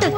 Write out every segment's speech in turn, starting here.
Từ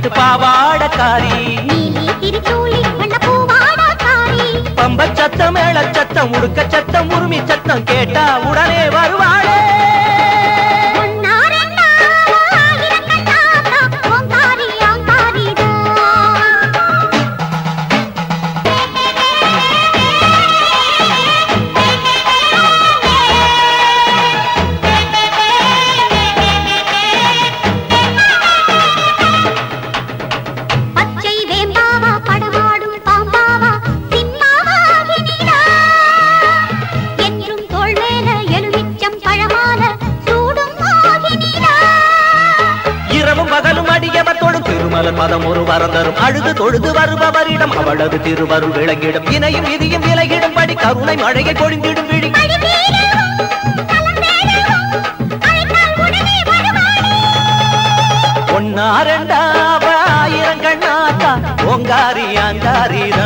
பட்டு பாவாடக்காரி. பம்ப சத்தம் மேல சத்தம் உடுக்க சத்தம் உரிமை சத்தம் கேட்டா உடனே வருவாளே. மதம் பதம் ஒரு வரந்தரும் அழுது தொழுது வருபவரிடம் அவளது திருவருள் விளங்கிடும். இணையும் விதியும் விலகிடும். படி கருணை மழையை பொழிந்திடும் விழி. ஒன்னா ரெண்டாவ ஆயிரம் கண்ணாத்தா ஓங்காரி அங்காரிதான்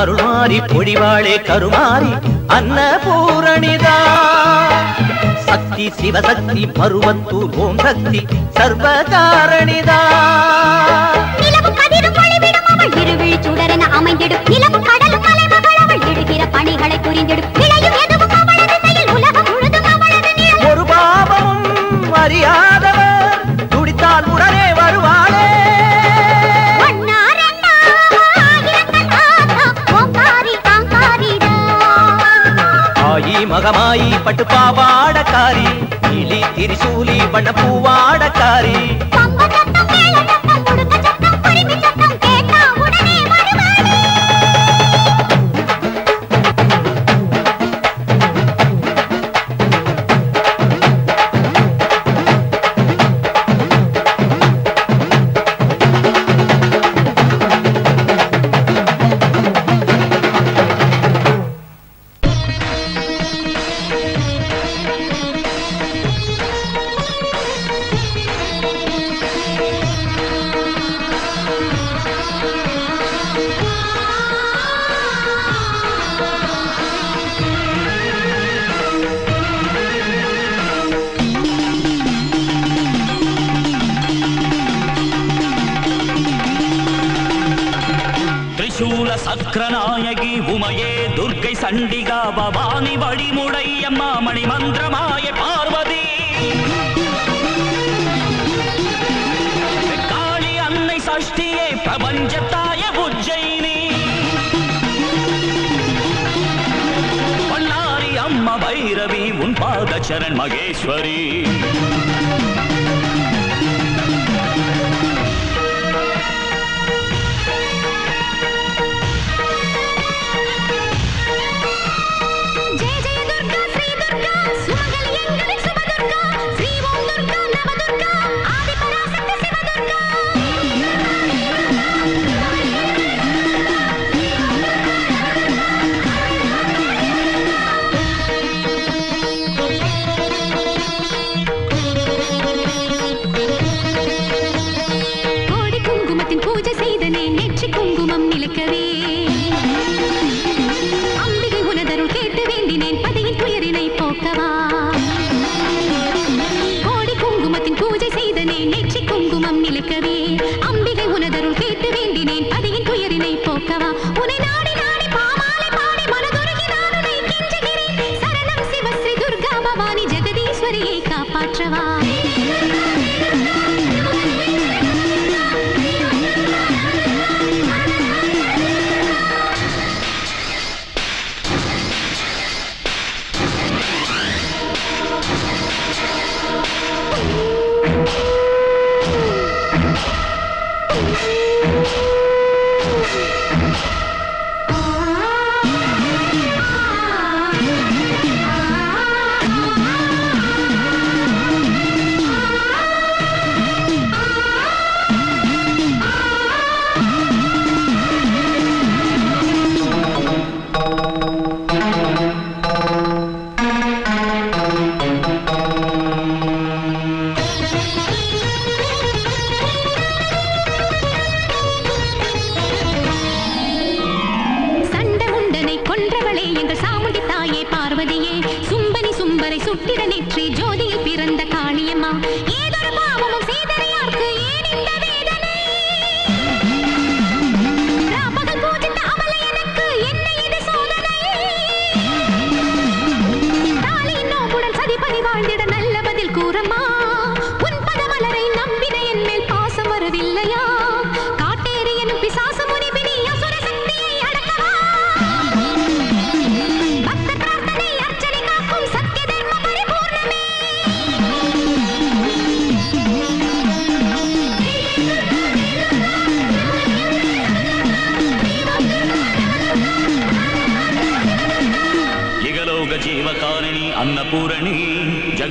அருள்மாறி பொழிவாளே கருமாறி அன்னபூரணிதா. சக்தி சிவசக்தி பருவத்தூர் ஓம் சக்தி சர்வகாரணிதா. சுடரென அமைந்திடும். நிலவும் கடலும் தலைமகள் அவள் இடுகிற பணிகளை புரிந்திடும். మగమాయి పట్టుపావాడకారి ఇలి తిరిశూలి బణ పూవాడకారి சண்டிகா பவானி வழிமுடையம்மா மணி மந்திரமாய பார்வதி. காளி அன்னை சஷ்டியே பிரபஞ்சத்தாய உஜ்ஜயினி. பொன்னாரி அம்மா பைரவி உன் பாத மகேஸ்வரி. करी। Música சுட்டிட நெற்றி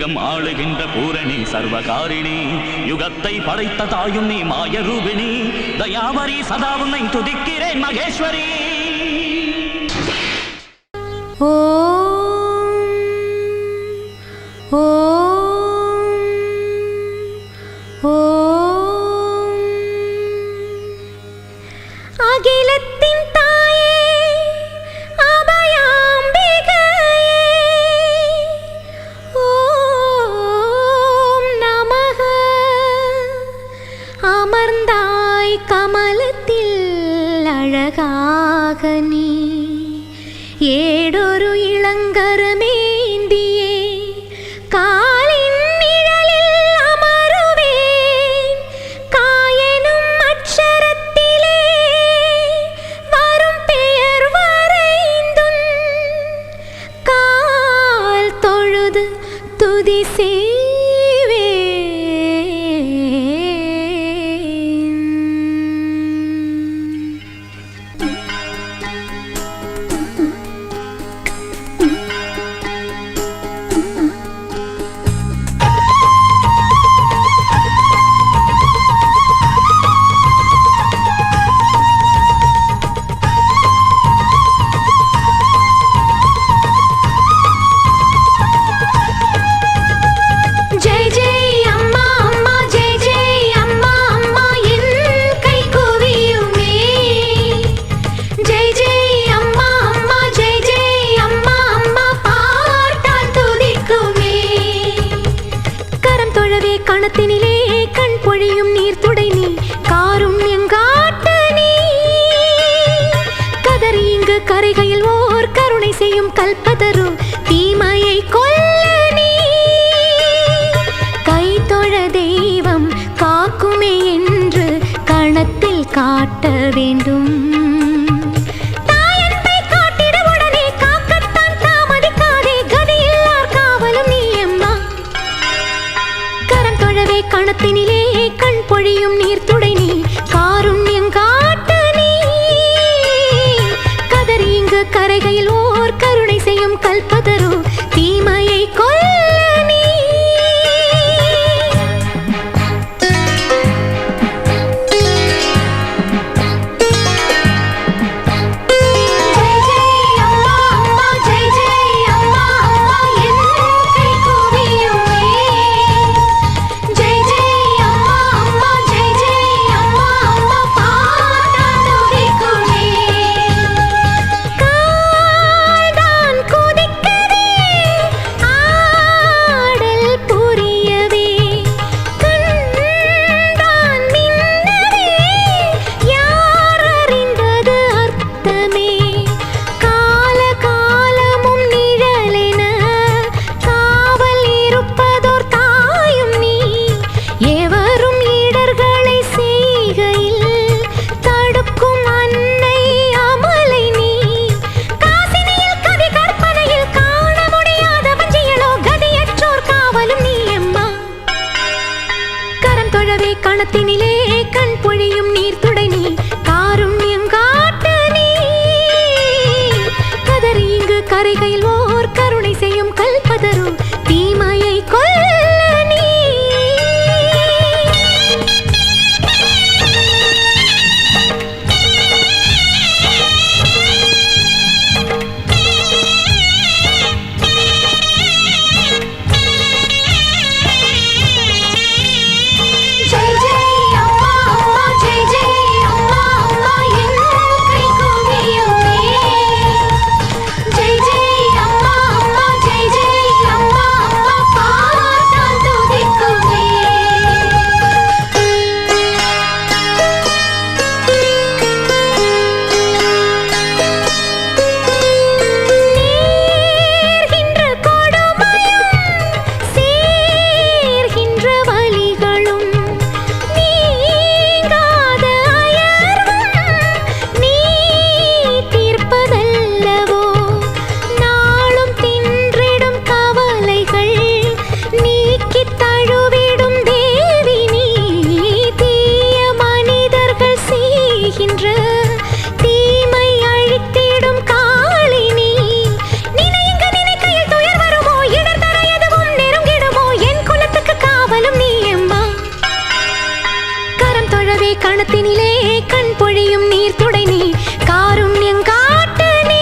அகிலம் ஆளுகின்ற பூரணி சர்வகாரிணி. யுகத்தை படைத்த தாயும் நீ மாயரூபிணி. தயாவரி சதா உன்னை துதிக்கிறேன் மகேஸ்வரி. ஓ கண்ணீர் துடை நீ காரும் எங்காட்டு நீ. கதறி இங்கு கரைகையில் ஓர் கருணை செய்யும் கல்பதரும் தீமையை கொல்ல நீ. கைத்தொழ தெய்வம் காக்குமே என்று கணத்தில் காட்ட வேண்டும். காதலே கணத்தினிலே கண் பொழியும் நீர் துடை நீ காருண்யம் காட்டு நீ.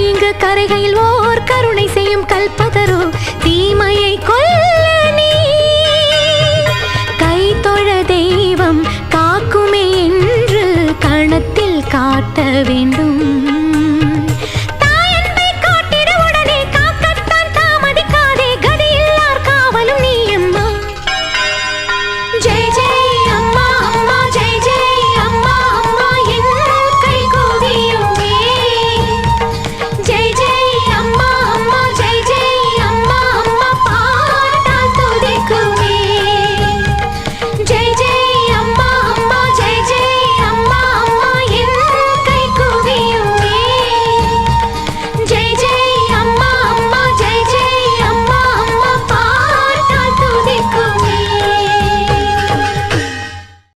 இங்கு கரைகையில் ஓர் கருணை செய்யும் கல்பதரோ தீமையை கொல்ல கை தொழ தெய்வம் காக்குமே என்று கணத்தில் காட்ட வேண்டும்.